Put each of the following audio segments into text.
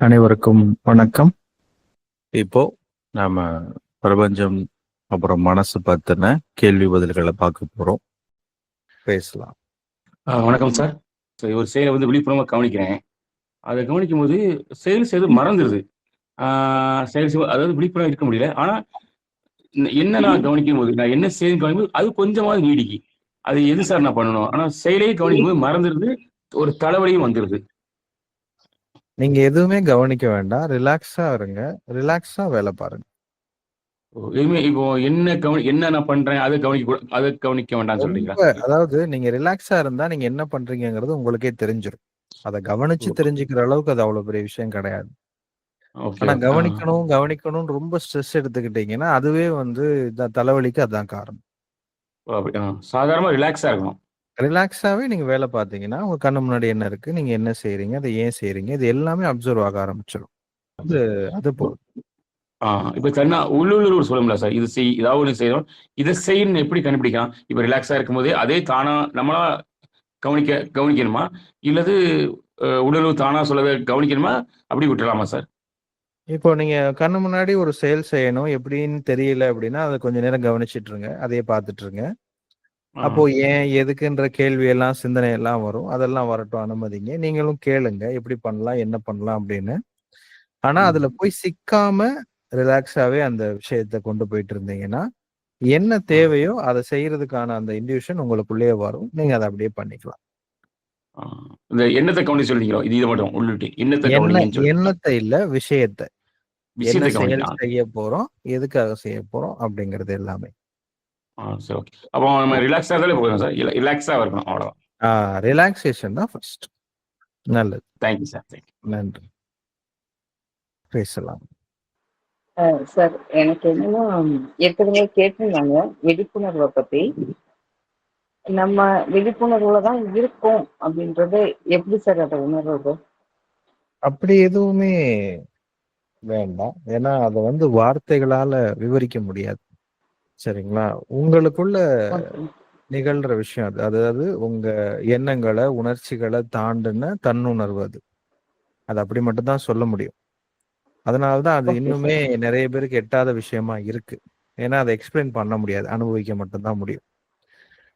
அனைவருக்கும் வணக்கம். இப்போ நாம பிரபஞ்சம் அப்புறம் மனசு பத்தின கேள்வி பதில்களை பார்க்க போறோம். பேசலாம். ஆ, வணக்கம் சார். ஒரு செயலை வந்து விழிப்புணர்வாக கவனிக்கிறேன். அதை கவனிக்கும் போது செயல் செய்து மறந்துடுது செயல் செய்வது அதாவது விழிப்புணர்வு இருக்க முடியல. ஆனால் என்ன நான் கவனிக்கும் போது நான் என்ன செய்து கவனிக்கும் போது அது கொஞ்சமாவது நீடிக்கு. அது எது சார் நான் பண்ணணும்? ஆனால் செயலையே கவனிக்கும் போது மறந்துடுது ஒரு தலைவலியும் வந்துடுது நீங்க எதுவுமே கவனிக்க வேண்டாம். ரிலாக்ஸா இருங்க. ரிலாக்ஸா வேலை பாருங்க. எதுவுமே இப்போ என்ன கவனி என்ன நான் பண்றேன் அதை கவனிக்க கூட அதை கவனிக்க வேண்டாம்னு சொல்றீங்களா? அதாவது நீங்க ரிலாக்ஸா இருந்தா நீங்க என்ன பண்றீங்கங்கிறது உங்களுக்கே தெரிஞ்சிடும் அதை கவனிச்சு. தெரிஞ்சுக்கிற அளவுக்கு அது அவ்வளவு பெரிய விஷயம் கிடையாது. ஆனா கவனிக்கணும் கவனிக்கணும்னு ரொம்ப ஸ்ட்ரெஸ் எடுத்துக்கிட்டீங்கன்னா அதுவே வந்து தலைவலிக்கு அதான் காரணம். சாதாரணமா ரிலாக்ஸா இருக்கணும். ரிலாக்ஸாவே நீங்க வேலை பார்த்தீங்கன்னா உங்க கண்ணு முன்னாடி என்ன இருக்கு? நீங்க என்ன செய்றீங்க? அதை ஏன் செய்றீங்க? இது எல்லாமே அப்சர்வ் ஆக ஆரம்பிச்சிடும் அது அது போதும் ஆ, இப்ப தன்னா உள்ளுணர்வு சொல்லுங்களா சார். இது செய் ஏதாவது ஒன்று செய்யணும். இதை செய்யணும்னு எப்படி கண்டுபிடிக்கலாம்? இப்ப ரிலாக்ஸா இருக்கும்போதே அதே தானா நம்மளா கவனிக்க கவனிக்கணுமா? இல்லது உள்ளுணர்வு தானா சொல்லதை கவனிக்கணுமா? அப்படி விட்டுலாமா சார்? இப்போ நீங்க கண்ணு முன்னாடி ஒரு செயல் செய்யணும். எப்படின்னு தெரியல அப்படின்னா அதை கொஞ்ச நேரம் கவனிச்சிட்டு இருங்க. அதையே பார்த்துட்டு இருங்க. அப்போ ஏன் எதுக்குன்ற கேள்வி எல்லாம் சிந்தனை எல்லாம் வரும். அதெல்லாம் வரட்டும் அனுமதிங்க. நீங்களும் கேளுங்க எப்படி பண்ணலாம் என்ன பண்ணலாம் அப்படின்னு. ஆனா. அதுல போய் சிக்காம ரிலாக்ஸாவே அந்த விஷயத்த கொண்டு போயிட்டு இருந்தீங்கன்னா என்ன தேவையோ அதை செய்யறதுக்கான அந்த இன்டியூஷன் உங்களுக்குள்ளேயே வரும். நீங்க அதை அப்படியே பண்ணிக்கலாம். இந்த எண்ணத்தை கவனி சொல்றீங்களோ? இது மட்டும் உள்ளிட்டு எண்ணத்தை எண்ணத்தை இல்ல விஷயத்தை. என்ன செயல் செய்ய போறோம் எதுக்காக செய்ய போறோம் அப்படிங்கிறது எல்லாமே. ஆ சரி ஓகே அப்போ நம்ம ரிலாக்ஸாக இருந்தாலே போதும் சார் ரிலாக்ஸாக இருக்கணும் அவ்வளோதான் ரிலாக்ஸேஷன் தான் ஃபர்ஸ்ட் நல்லது. தேங்க்யூ சார் தேங்க்யூ நன்றி. பேசலாம். சார் எனக்கு என்னன்னா ஏற்கனவே கேட்டிருந்தாங்க விழிப்புணர்வை பத்தி. நம்ம விழிப்புணர்வுல தான் இருக்கோம் அப்படின்றது எப்படி சார் அதை உணர்றது? அப்படி எதுவுமே வேண்டாம். ஏன்னா அதை வந்து வார்த்தைகளால விவரிக்க முடியாது. சரிங்களா? உங்களுக்குள்ள. நிகழ்ற விஷயம் அது. அதாவது உங்க எண்ணங்களை உணர்ச்சிகளை தாண்டுன தன்னுணர்வு அது. அது அப்படி மட்டும்தான் சொல்ல முடியும். அதனாலதான் அது இன்னுமே நிறைய பேருக்கு எட்டாத விஷயமா இருக்கு. ஏன்னா அதை எக்ஸ்பிளைன் பண்ண முடியாது. அனுபவிக்க மட்டும்தான் முடியும்.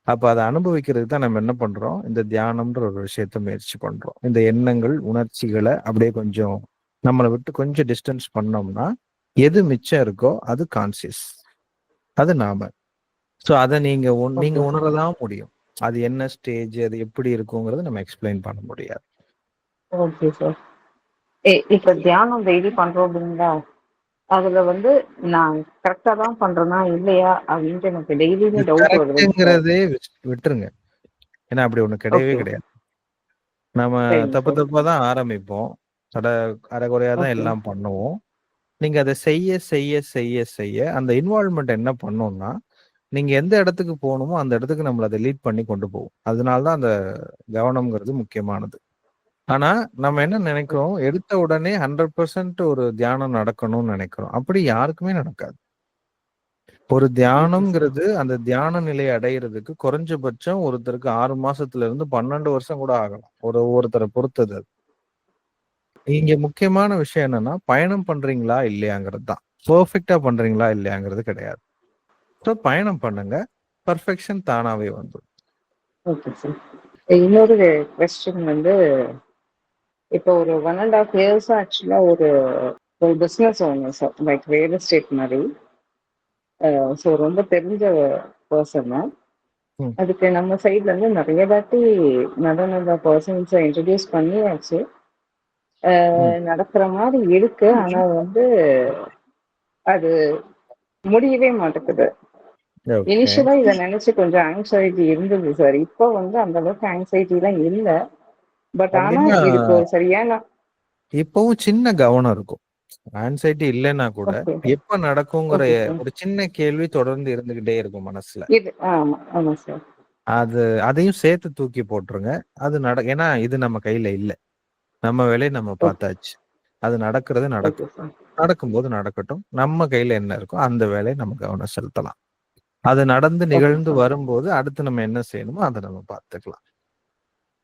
அப்ப அதை அனுபவிக்கிறதுக்கு தான் நம்ம என்ன பண்றோம்? இந்த தியானம்ன்ற ஒரு விஷயத்த முயற்சி பண்றோம். இந்த எண்ணங்கள் உணர்ச்சிகளை அப்படியே கொஞ்சம் நம்மளை விட்டு கொஞ்சம் டிஸ்டன்ஸ் பண்ணோம்னா எது மிச்சம் இருக்கோ அது கான்சியஸ் அது நாம. ஸோ அதை நீங்க உண- நீங்க. உணரதான் முடியும். அது என்ன ஸ்டேஜ் அது எப்படி இருக்குங்கிறத நம்ம எக்ஸ்பிளைன் பண்ண முடியாது. ஓகே சார் இப்ப தியானம் டெய்லி பண்றோம் அப்படிங்களா? அதுல வந்து நான் கரெக்டா தான் பண்றேனா இல்லையா அப்படின்ட்டு எனக்கு டெய்லியுமே டவுட் வருது. சார் கரெக்டுங்கிறதே விட்டுருங்க. ஏன்னா அப்படி ஒண்ணு கிடையவே. கிடையாது. நம்ம தப்பு தப்பா தான் ஆரம்பிப்போம். தட அரைகுறையா தான் எல்லாம் பண்ணுவோம். நீங்க அதை செய்ய செய்ய செய்ய செய்ய அந்த இன்வால்மெண்ட் என்ன பண்ணும்னா நீங்க எந்த இடத்துக்கு போகணுமோ அந்த இடத்துக்கு நம்மள அதை லீட் பண்ணி கொண்டு போகும். அதனாலதான் அந்த கவனம்ங்கிறது முக்கியமானது. ஆனா நம்ம என்ன நினைக்கிறோம்? எடுத்த உடனே ஹண்ட்ரட் பர்சன்ட் ஒரு தியானம் நடக்கணும்னு நினைக்கிறோம். அப்படி யாருக்குமே நடக்காது. ஒரு தியானம்ங்கிறது அந்த தியான நிலையை அடையிறதுக்கு குறைஞ்சபட்சம் ஒருத்தருக்கு ஆறு மாசத்துல இருந்து பன்னெண்டு வருஷம் கூட ஆகலாம். ஒரு ஒருத்தரை பொறுத்தது அது. இங்க முக்கியமான விஷயம் என்னன்னா பயணம் பண்றீங்களா இல்லையாங்கிறது தான். பெர்ஃபெக்டா பண்றீங்களா இல்லையாங்கிறது கிடையாது. ஸோ பயணம் பண்ணுங்க. பர்ஃபெக்ஷன் தானாவே வந்துடும் ஓகே சார் இன்னொரு கொஸ்டின் வந்து இப்போ ஒரு ஒன் அண்ட் ஆஃப் இயர்ஸ் ஆக்சுவலா ஒரு ஒரு business owner sir like real estate மாதிரி. ஸோ ரொம்ப தெரிஞ்ச பர்சன் ம். அதுக்கு நம்ம சைட்ல இருந்து நிறைய வாட்டி நல்ல நல்ல பர்சன்ஸை இன்ட்ரடியூஸ் பண்ணியாச்சு. நடக்கிற மாதிரி இருக்கு. ஆனா வந்து அது முடியவே மாட்டேங்குது. இனிஷியலா இதை நினைச்சு கொஞ்சம் ஆங்ஸைட்டி இருந்தது சார் இப்போ வந்து அந்த அளவுக்கு ஆங்ஸைட்டி எல்லாம் இல்ல. பட் ஆனா இதுக்கு சரியான இப்பவும் சின்ன கவனம் இருக்கும். ஆன்சைட்டி இல்லைன்னா கூட எப்ப நடக்குங்கிற ஒரு சின்ன கேள்வி தொடர்ந்து இருந்துகிட்டே இருக்கும் மனசுல. இது ஆமா ஆமா சார் அது அதையும் சேர்த்து தூக்கி போட்டுருங்க. அது நட ஏன்னா இது நம்ம கையில இல்ல. நம்ம வேலையை நம்ம பார்த்தாச்சு. அது நடக்கிறது நடக்கும். நடக்கும்போது நடக்கட்டும். நம்ம கையில என்ன இருக்கோ அந்த வேலையை நம்ம கவனம் செலுத்தலாம். அது நடந்து நிகழ்ந்து வரும்போது அடுத்து நம்ம என்ன செய்யணுமோ அதை நம்ம பார்த்துக்கலாம்.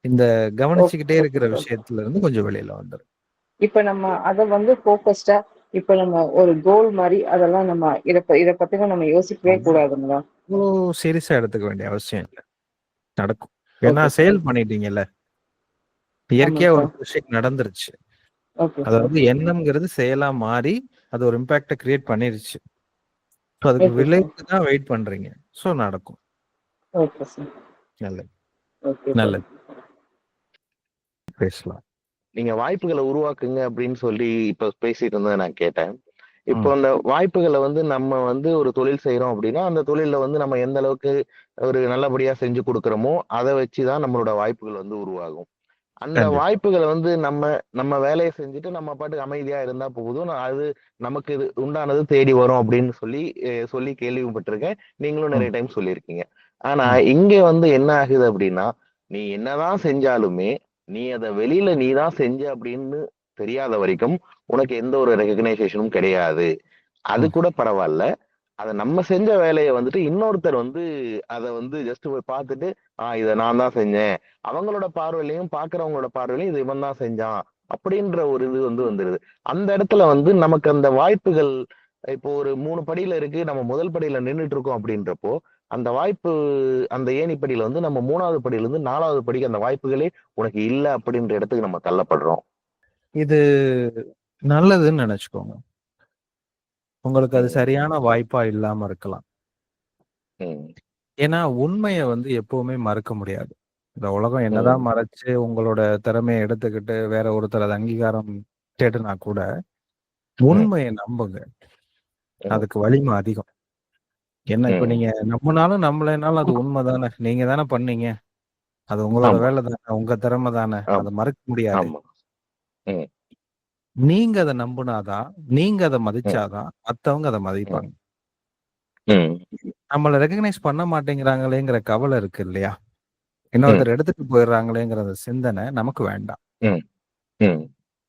இந்த கவனிச்சுக்கிட்டே இருக்கிற விஷயத்துல இருந்து கொஞ்சம் வெளியில வந்துடும் இப்ப நம்ம அதை வந்து ஃபோக்கஸ்டா இப்ப நம்ம ஒரு கோல் மாதிரி அதெல்லாம் நம்ம இத இத பத்தி நம்ம யோசிக்கவே கூடாதுங்களா? சீரியஸா எடுத்துக்க வேண்டிய அவசியம் இல்லை. நடக்கும். ஏன்னா. செயல் பண்ணிட்டீங்கல்ல. இயற்கையா ஒரு. விஷயம் நடந்துருச்சு. ஓகே அதாவது எண்ணம்ங்கிறது செயலா மாறி அது ஒரு இம்பாக்ட கிரியேட் பண்ணிருச்சு. ஸோ அதுக்கு. விளைவுக்கு தான் வெயிட் பண்றீங்க. ஸோ நடக்கும். Okay sir. நல்லது. ஓகே நல்லது. பேசலாம். நீங்க வாய்ப்புகளை உருவாக்குங்க அப்படின்னு சொல்லி இப்ப பேசிட்டு இருந்ததை நான் கேட்டேன். இப்போ. அந்த வாய்ப்புகளை வந்து நம்ம வந்து ஒரு தொழில் செய்யறோம் அப்படின்னா அந்த தொழில்ல வந்து நம்ம எந்த அளவுக்கு ஒரு நல்லபடியா செஞ்சு கொடுக்குறோமோ அதை வச்சுதான் நம்மளோட வாய்ப்புகள் வந்து உருவாகும். அந்த. வாய்ப்புகளை வந்து நம்ம நம்ம வேலையை செஞ்சுட்டு நம்ம பாட்டுக்கு அமைதியா இருந்தா போதும். நான் அது நமக்கு இது உண்டானது தேடி வரும் அப்படின்னு சொல்லி சொல்லி கேள்விப்பட்டிருக்கேன். நீங்களும் நிறைய டைம் சொல்லியிருக்கீங்க. ஆனா இங்க வந்து என்ன ஆகுது அப்படின்னா நீ என்னதான் செஞ்சாலுமே நீ அதை வெளியில நீ தான் செஞ்ச அப்படின்னு தெரியாத வரைக்கும் உனக்கு எந்த ஒரு ரெகக்னைசேஷனும் கிடையாது. அது. கூட பரவாயில்ல. அதை நம்ம செஞ்ச வேலையை வந்துட்டு இன்னொருத்தர் வந்து அதை வந்து ஜஸ்ட் போய் பார்த்துட்டு ஆஹ் இதை நான் தான் செஞ்சேன். அவங்களோட பார்வையிலையும் பாக்குறவங்களோட பார்வையிலையும் இது இவன் தான் செஞ்சான். அப்படின்ற ஒரு இது வந்து வந்துருது. அந்த இடத்துல வந்து நமக்கு அந்த வாய்ப்புகள் இப்போ ஒரு மூணு படியில இருக்கு நம்ம முதல் படியில நின்றுட்டு இருக்கோம் அப்படின்றப்போ அந்த வாய்ப்பு அந்த ஏணிப்படியில வந்து நம்ம மூணாவது படியில இருந்து நாலாவது படிக்கு அந்த வாய்ப்புகளே உனக்கு இல்லை அப்படின்ற இடத்துக்கு நம்ம தள்ளப்படுறோம். இது நல்லதுன்னு நினைச்சுக்கோங்க. உங்களுக்கு அது. சரியான வாய்ப்பா இல்லாம இருக்கலாம் ம். ஏன்னா உண்மையை வந்து எப்பவுமே மறுக்க முடியாது இந்த உலகம் என்னதான் ம். மறைச்சு உங்களோட திறமையை எடுத்துக்கிட்டு வேற ஒருத்தர் அது அங்கீகாரம் தேடுனா கூட உண்மையை நம்புங்க ம். அதுக்கு வலிமை அதிகம் என்ன இப்ப ம். நீங்க நம்பினாலும் நம்பலைனாலும் அது உண்மை தானே நீங்க தானே பண்ணீங்க அது உங்களோட ஆமா. வேலை தானே உங்க திறமை தானே ஆமா. அதை மறுக்க முடியாது ஆமா நீங்க அதை நம்புனாதான் நீங்க அதை மதிச்சாதான் மத்தவங்க அதை மதிப்பாங்க. நம்மள ரெகக்னைஸ் பண்ண மாட்டேங்கிறாங்களேங்கிற கவலை இருக்கு இல்லையா இன்னொருத்தர் எடுத்துட்டு போயிடுறாங்களேங்கிற சிந்தனை நமக்கு வேண்டாம்.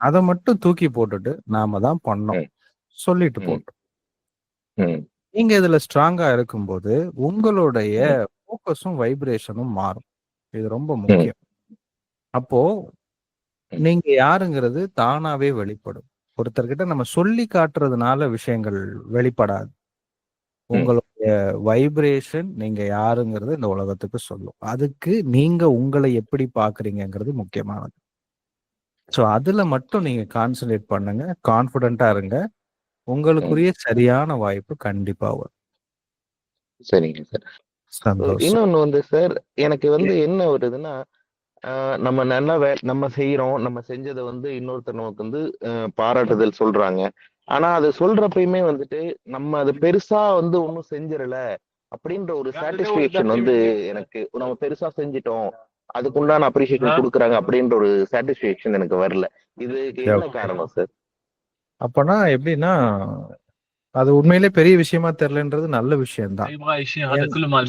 அதை மட்டும் தூக்கி போட்டுட்டு நாம தான் பண்ணோம். சொல்லிட்டு. போட்டோம். நீங்க இதுல ஸ்ட்ராங்கா இருக்கும்போது உங்களுடைய ஃபோக்கஸும் வைப்ரேஷனும் மாறும் இது ரொம்ப முக்கியம் அப்போ. நீங்க யாருங்கிறது தானாவே வெளிப்படும். ஒருத்தர்கிட்ட நம்ம சொல்லி காட்டுறதுனால விஷயங்கள் வெளிப்படாது. உங்களுடைய வைப்ரேஷன் நீங்க யாருங்கிறது இந்த உலகத்துக்கு சொல்லும். அதுக்கு நீங்க உங்களை எப்படி பாக்குறீங்கங்கிறது முக்கியமானது. ஸோ அதுல மட்டும் நீங்க கான்சன்ட்ரேட் பண்ணுங்க கான்ஃபிடென்ட்டா இருங்க. உங்களுக்குரிய சரியான வாய்ப்பு கண்டிப்பா வரும். சரிங்க சார். சந்தோஷம். இன்னொன்னு வந்து சார் எனக்கு வந்து என்ன வருதுன்னா நம்ம நல்லா வே நம்ம செய்யறோம் நம்ம செஞ்சதை வந்து இன்னொருத்தர் இன்னொருத்தனவுக்கு வந்து பாராட்டுதல் சொல்றாங்க. ஆனா அது சொல்றப்பயுமே வந்துட்டு நம்ம அது பெருசா வந்து ஒண்ணும் செஞ்சிடல அப்படின்ற ஒரு சாட்டிஸ்பேக்ஷன் வந்து எனக்கு நம்ம பெருசா செஞ்சிட்டோம். அதுக்குண்டான அப்ரிசியேஷன் கொடுக்குறாங்க அப்படின்ற ஒரு சாட்டிஸ்பேக்ஷன் எனக்கு வரல. இது என்ன காரணம் சார் அப்பனா எப்படின்னா அது உண்மையிலே பெரிய விஷயமா தெரியலன்றது நல்ல விஷயம் தான்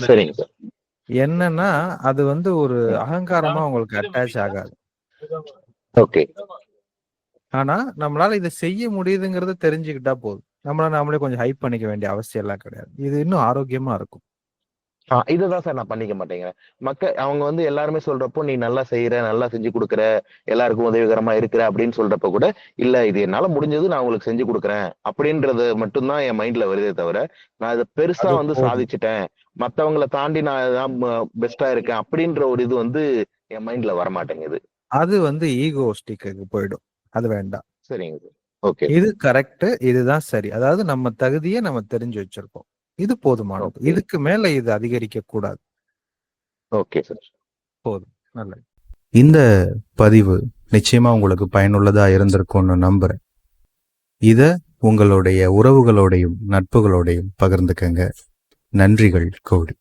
சரிங்க சார் என்னன்னா அது வந்து ஒரு. அகங்காரமா உங்களுக்கு அட்டாச் ஆகாது. ஓகே ஆனா நம்மளால இதை செய்ய முடியுதுங்கிறத தெரிஞ்சுக்கிட்டா போதும். நம்மள நாமளே கொஞ்சம் ஹைப் பண்ணிக்க வேண்டிய அவசியம் எல்லாம் கிடையாது. இது இன்னும் ஆரோக்கியமா இருக்கும். இதுதான் சார் நான் பண்ணிக்க மாட்டேங்கிறேன். மக்க அவங்க வந்து எல்லாருமே சொல்றப்போ நீ நல்லா செய்யற நல்லா செஞ்சு கொடுக்குற எல்லாருக்கும் உதவிகரமா இருக்கிற அப்படின்னு சொல்றப்ப கூட இல்ல இது என்னால முடிஞ்சது நான் உங்களுக்கு செஞ்சு கொடுக்குறேன். அப்படின்றது மட்டும்தான் என் மைண்ட்ல வருதே தவிர நான் இதை பெருசா வந்து. சாதிச்சுட்டேன். மத்தவங்கள தாண்டி நான் பெஸ்டா இருக்கேன் அப்படின்ற ஒரு இது வந்து என் மைண்ட்ல வர மாட்டேங்குது அது வந்து ஈகோஸ்டிக்கு போயிடும். அது வேண்டாம். சரிங்க சார். ஓகே. இது கரெக்ட் இதுதான் சரி. அதாவது நம்ம தகுதியை நம்ம தெரிஞ்சு வச்சிருக்கோம். இது போதுமானது. Okay. இதுக்கு மேல இது அதிகரிக்க கூடாது. ஓகே சார் நல்லது. இந்த பதிவு நிச்சயமா உங்களுக்கு பயனுள்ளதா இருந்திருக்கும்னு நம்புறேன். இத உங்களுடைய உறவுகளோடையும் நட்புகளோடையும் பகிர்ந்துக்கங்க. நன்றிகள் கோடி.